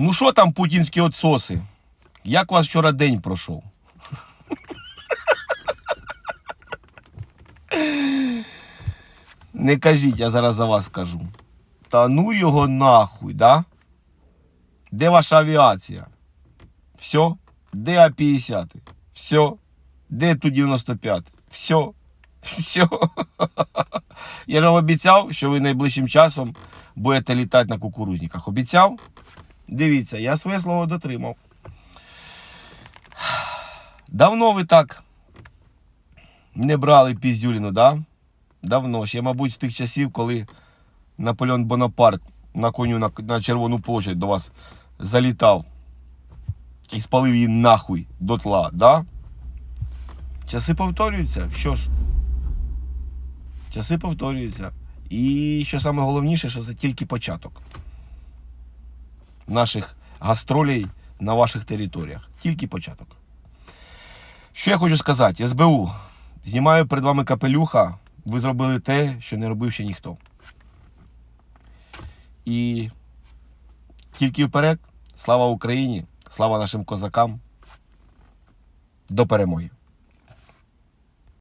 Ну що там путінські отсоси? Як вас вчора день пройшов? Не кажіть, я зараз за вас скажу. Та ну його нахуй, да? Де ваша авіація? Все? Де А-50? Все? Де Ту-95? Все? Все? Я ж вам обіцяв, що ви найближчим часом будете літати на кукурузниках. Обіцяв? Дивіться, я своє слово дотримав. Давно ви так не брали піздюліну, да? Давно. Ще, мабуть, з тих часів, коли Наполеон Бонапарт на коню на, на Червону площадь до вас залітав і спалив її нахуй дотла, да? Часи повторюються. Що ж? Часи повторюються. І що саме головніше, що це тільки початок наших гастролей на ваших територіях. Тільки початок. Що я хочу сказати? СБУ, знімаю перед вами капелюха. Ви зробили те, що не робив ще ніхто. І тільки вперед. Слава Україні! Слава нашим козакам! До перемоги!